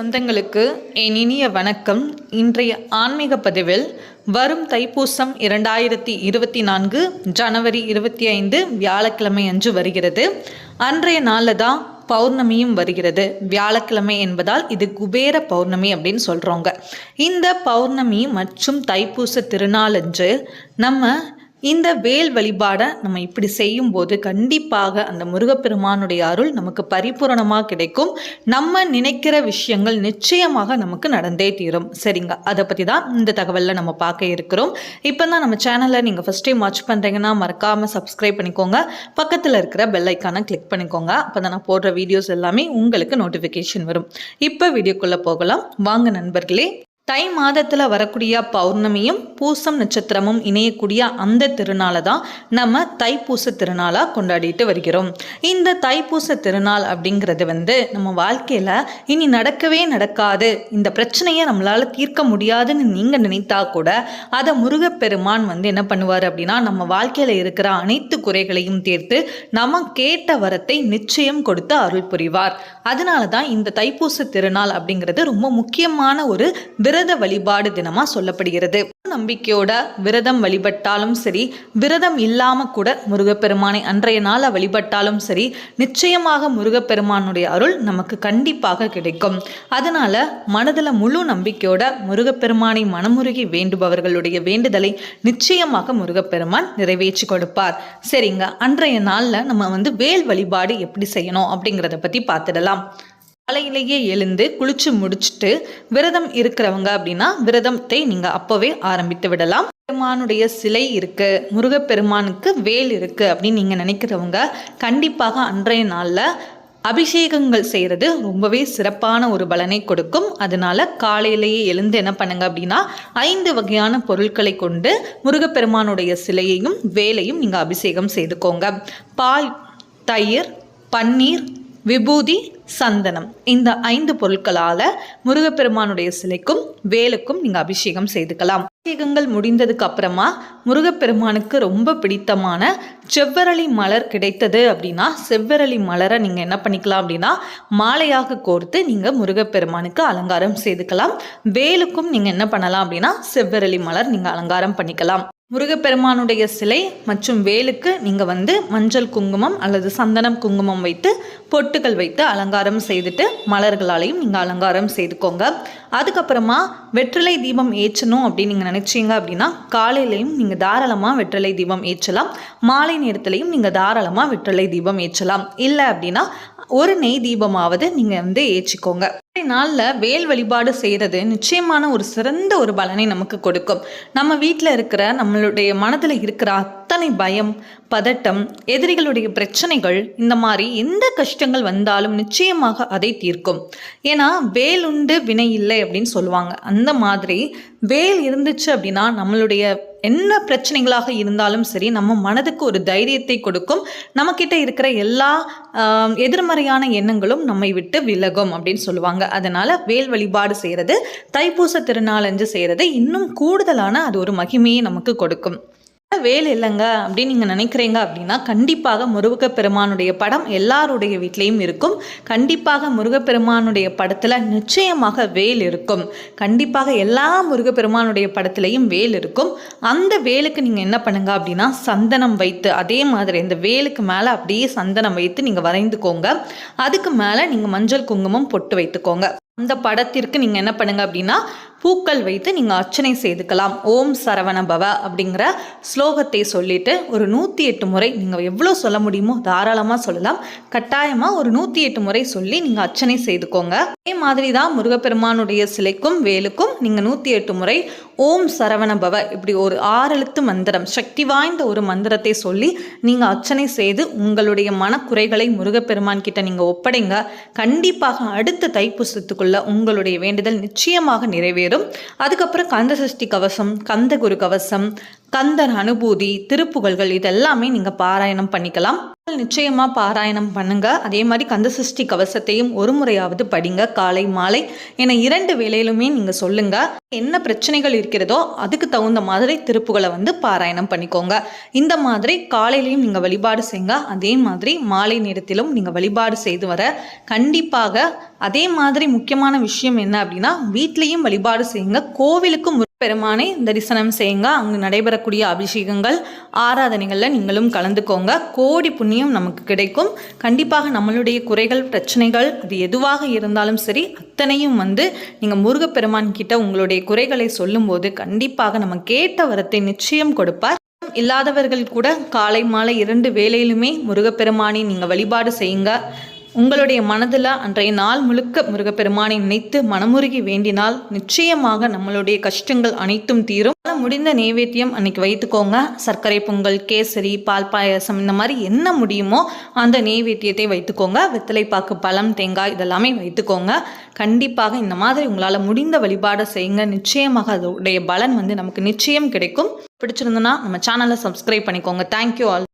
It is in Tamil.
சொந்தங்களுக்கு என் இனிய வணக்கம். இன்றைய ஆன்மீக பதிவில் வரும் தைப்பூசம் இரண்டாயிரத்தி இருபத்தி நான்கு ஜனவரி இருபத்தி ஐந்து வியாழக்கிழமை அன்று வருகிறது. அன்றைய நாளில் தான் பௌர்ணமியும் வருகிறது. வியாழக்கிழமை என்பதால் இது குபேர பௌர்ணமி அப்படின்னு சொல்கிறோங்க இந்த பௌர்ணமி மற்றும் தைப்பூச திருநாளன்று நம்ம இந்த வேல் வழிபாடை நம்ம இப்படி செய்யும்போது கண்டிப்பாக அந்த முருகப்பெருமானுடைய அருள் நமக்கு பரிபூரணமாக கிடைக்கும். நம்ம நினைக்கிற விஷயங்கள் நிச்சயமாக நமக்கு நடந்தே தீரும். சரிங்க? அதை பற்றி தான் இந்த தகவலில் நம்ம பார்க்க இருக்கிறோம். இப்போ தான் நம்ம சேனலை நீங்கள் ஃபஸ்ட் டைம் வாட்ச் பண்ணுறீங்கன்னா மறக்காமல் சப்ஸ்கிரைப் பண்ணிக்கோங்க. பக்கத்தில் இருக்கிற பெல் ஐக்கானை கிளிக் பண்ணிக்கோங்க. அப்போ தான் நான் போடுற வீடியோஸ் எல்லாமே உங்களுக்கு நோட்டிஃபிகேஷன் வரும். இப்போ வீடியோக்குள்ளே போகலாம். வாங்க நண்பர்களே தை மாதத்தில் வரக்கூடிய பௌர்ணமியும் பூசம் நட்சத்திரமும் இணையக்கூடிய அந்த திருநாளை தான் நம்ம தைப்பூச திருநாளாக கொண்டாடிட்டு வருகிறோம். இந்த தைப்பூச திருநாள் அப்படிங்கிறது வந்து நம்ம வாழ்க்கையில் இனி நடக்கவே நடக்காது. இந்த பிரச்சனையை நம்மளால் தீர்க்க முடியாதுன்னு நீங்கள் நினைத்தா கூட அதை முருகப்பெருமான் வந்து என்ன பண்ணுவார் அப்படின்னா நம்ம வாழ்க்கையில் இருக்கிற அனைத்து குறைகளையும் தீர்த்து நம்ம கேட்ட வரத்தை நிச்சயம் கொடுத்து அருள் புரிவார். அதனால தான் இந்த தைப்பூச திருநாள் அப்படிங்கிறது ரொம்ப முக்கியமான ஒரு விரத வழிபாடு தினமா சொல்லப்படுகிறது. நம்பிக்கையோட விரதம் வழிபட்டாலும் சரி விரதம் இல்லாம கூட முருகப்பெருமானை அன்றைய நாள வழிபட்டாலும் சரி நிச்சயமாக முருகப்பெருமானுடைய அருள் நமக்கு கண்டிப்பாக கிடைக்கும். அதனால மனதில் முழு நம்பிக்கையோட முருகப்பெருமானை மனமுருகி வேண்டுபவர்களுடைய வேண்டுதலை நிச்சயமாக முருகப்பெருமான் நிறைவேற்றி கொடுப்பார். சரிங்க அன்றைய நாளில் நம்ம வந்து வேல் வழிபாடு எப்படி செய்யணும் அப்படிங்கிறத பற்றி பார்த்துடலாம். காலையிலேயே எழுந்து குளிச்சு முடிச்சுட்டு விரதம் இருக்கிறவங்க அப்படின்னா விரதத்தை நீங்கள் அப்போவே ஆரம்பித்து விடலாம். பெருமானுடைய சிலை இருக்கு முருகப்பெருமானுக்கு வேல் இருக்கு அப்படின்னு நீங்கள் நினைக்கிறவங்க கண்டிப்பாக அன்றைய நாளில் அபிஷேகங்கள் செய்கிறது ரொம்பவே சிறப்பான ஒரு பலனை கொடுக்கும். அதனால காலையிலேயே எழுந்து என்ன பண்ணுங்க அப்படின்னா ஐந்து வகையான பொருட்களை கொண்டு முருகப்பெருமானுடைய சிலையையும் வேலையும் நீங்கள் அபிஷேகம் செய்துக்கோங்க. பால் தயிர் பன்னீர் விபூதி சந்தனம் இந்த ஐந்து பொருட்களால் முருகப்பெருமானுடைய சிலைக்கும் வேலுக்கும் நீங்கள் அபிஷேகம் செய்துக்கலாம். அபிஷேகங்கள் முடிந்ததுக்கு அப்புறமா முருகப்பெருமானுக்கு ரொம்ப பிடித்தமான செவ்வரளி மலர் கிடைத்தது அப்படின்னா செவ்வரளி மலரை நீங்கள் என்ன பண்ணிக்கலாம் அப்படின்னா மாலையாக கோர்த்து நீங்கள் முருகப்பெருமானுக்கு அலங்காரம் செய்துக்கலாம். வேலுக்கும் நீங்கள் என்ன பண்ணலாம் அப்படின்னா செவ்வரளி மலர் நீங்கள் அலங்காரம் பண்ணிக்கலாம். முருகப்பெருமானுடைய சிலை மற்றும் வேலுக்கு நீங்கள் வந்து மஞ்சள் குங்குமம் அல்லது சந்தனம் குங்குமம் வைத்து பொட்டுகள் வைத்து அலங்காரம் செய்துட்டு மலர்களாலையும் நீங்கள் அலங்காரம் செய்துக்கோங்க. அதுக்கப்புறமா வெற்றிலை தீபம் ஏற்றணும் அப்படின்னு நீங்கள் நினச்சிங்க அப்படின்னா காலையிலையும் நீங்கள் தாராளமாக வெற்றிலை தீபம் ஏற்றலாம். மாலை நேரத்துலையும் நீங்கள் தாராளமாக வெற்றிலை தீபம் ஏற்றலாம். இல்லை அப்படின்னா ஒரு நெய் தீபமாவது நீங்கள் வந்து ஏற்றிக்கோங்க. நாளில் வேல் வழிபாடு செய்கிறது நிச்சயமான ஒரு சிறந்த ஒரு பலனை நமக்கு கொடுக்கும். நம்ம வீட்டில் இருக்கிற நம்மளுடைய மனதில் இருக்கிற அத்தனை பயம் பதட்டம் எதிரிகளுடைய பிரச்சனைகள் இந்த மாதிரி எந்த கஷ்டங்கள் வந்தாலும் நிச்சயமாக அதை தீர்க்கும். ஏன்னா வேல் உண்டு வினை இல்லை அப்படின்னு சொல்லுவாங்க. அந்த மாதிரி வேல் இருந்துச்சு அப்படின்னா நம்மளுடைய என்ன பிரச்சனைகளாக இருந்தாலும் சரி நம்ம மனதுக்கு ஒரு தைரியத்தை கொடுக்கும். நம்மக்கிட்ட இருக்கிற எல்லா எதிர்மறையான எண்ணங்களும் நம்மை விட்டு விலகும் அப்படின்னு சொல்லுவாங்க. அதனால வேல் வழிபாடு செய்கிறது தைப்பூச திருநாளஞ்சு செய்கிறது இன்னும் கூடுதலான அது ஒரு மகிமையை நமக்கு கொடுக்கும். வேல் இல்லைங்க அப்படின்னு நீங்கள் நினைக்கிறீங்க அப்படின்னா கண்டிப்பாக முருகப்பெருமானுடைய படம் எல்லாருடைய வீட்லேயும் இருக்கும். கண்டிப்பாக முருகப்பெருமானுடைய படத்தில் நிச்சயமாக வேல் இருக்கும். கண்டிப்பாக எல்லா முருகப்பெருமானுடைய படத்துலையும் வேல் இருக்கும். அந்த வேலுக்கு நீங்கள் என்ன பண்ணுங்க அப்படின்னா சந்தனம் வைத்து அதே மாதிரி இந்த வேலுக்கு மேலே அப்படியே சந்தனம் வைத்து நீங்கள் வரைந்துக்கோங்க. அதுக்கு மேலே நீங்கள் மஞ்சள் குங்குமம் பொட்டு வைத்துக்கோங்க. அந்த படத்திற்கு நீங்கள் என்ன பண்ணுங்க அப்படின்னா பூக்கள் வைத்து நீங்கள் அர்ச்சனை செய்துக்கலாம். ஓம் சரவண பவ அப்படிங்கிற ஸ்லோகத்தை சொல்லிட்டு ஒரு நூற்றி எட்டு முறை நீங்கள் எவ்வளோ சொல்ல முடியுமோ தாராளமாக சொல்லலாம். கட்டாயமாக ஒரு நூற்றி எட்டு முறை சொல்லி நீங்கள் அர்ச்சனை செய்துக்கோங்க. அதே மாதிரி தான் முருகப்பெருமானுடைய சிலைக்கும் வேலுக்கும் நீங்கள் நூற்றி எட்டு முறை ஓம் சரவண பவ இப்படி ஒரு ஆறெழுத்து மந்திரம் சக்தி வாய்ந்த ஒரு மந்திரத்தை சொல்லி நீங்கள் அர்ச்சனை செய்து உங்களுடைய மனக்குறைகளை முருகப்பெருமான் கிட்ட நீங்கள் ஒப்படைங்க. கண்டிப்பாக அடுத்த தைப்பூசத்துக்குள்ள உங்களுடைய வேண்டுதல் நிச்சயமாக நிறைவேறும். அதுக்கப்புறம் கந்த சஷ்டி கவசம் கந்த குரு கவசம் கந்தர் அனுபூதி திருப்புகழ்கள் இதெல்லாமே நீங்கள் பாராயணம் பண்ணிக்கலாம். நிச்சயமாக பாராயணம் பண்ணுங்க. அதே மாதிரி கந்த சஷ்டி கவசத்தையும் ஒரு முறையாவது படிங்க. காலை மாலை என இரண்டு வேலையிலுமே நீங்கள் சொல்லுங்க. என்ன பிரச்சனைகள் இருக்கிறதோ அதுக்கு தகுந்த மாதிரி திருப்புகளை வந்து பாராயணம் பண்ணிக்கோங்க. இந்த மாதிரி காலையிலையும் நீங்கள் வழிபாடு செய்யுங்க அதே மாதிரி மாலை நேரத்திலும் நீங்கள் வழிபாடு செய்து வர கண்டிப்பாக அதே மாதிரி முக்கியமான விஷயம் என்ன அப்படின்னா வீட்லேயும் வழிபாடு செய்யுங்க. கோவிலுக்கும் பெருமானை தரிசனம் செய்யுங்க. அங்கு நடைபெறக்கூடிய அபிஷேகங்கள் ஆராதனைகளில் நீங்களும் கலந்துக்கோங்க. கோடி புண்ணியம் நமக்கு கிடைக்கும். கண்டிப்பாக நம்மளுடைய குறைகள் பிரச்சனைகள் அது எதுவாக இருந்தாலும் சரி அத்தனையும் வந்து நீங்கள் முருகப்பெருமான் கிட்ட உங்களுடைய குறைகளை சொல்லும்போது கண்டிப்பாக நம்ம கேட்ட வரத்தை நிச்சயம் கொடுப்பார். இல்லாதவர்கள் கூட காலை மாலை இரண்டு வேளையிலுமே முருகப்பெருமானை நீங்கள் வழிபாடு செய்யுங்க. உங்களுடைய மனதில் அன்றைய நாள் முழுக்க முருகப்பெருமானை நினைத்து மனமுருகி வேண்டினால் நிச்சயமாக நம்மளுடைய கஷ்டங்கள் அனைத்தும் தீரும். முடிந்த நைவேத்தியம் அன்னைக்கு வைத்துக்கோங்க. சர்க்கரை பொங்கல் கேசரி பால் பாயசம் இந்த மாதிரி என்ன முடியுமோ அந்த நைவேத்தியத்தை வைத்துக்கோங்க. வெத்தலைப்பாக்கு பழம் தேங்காய் இதெல்லாமே வைத்துக்கோங்க. கண்டிப்பாக இந்த மாதிரி உங்களால் முடிந்த வழிபாடை செய்யுங்க. நிச்சயமாக அதோடைய பலன் வந்து நமக்கு நிச்சயம் கிடைக்கும். பிடிச்சிருந்ததுன்னா நம்ம சேனலை சப்ஸ்கிரைப் பண்ணிக்கோங்க. Thank you all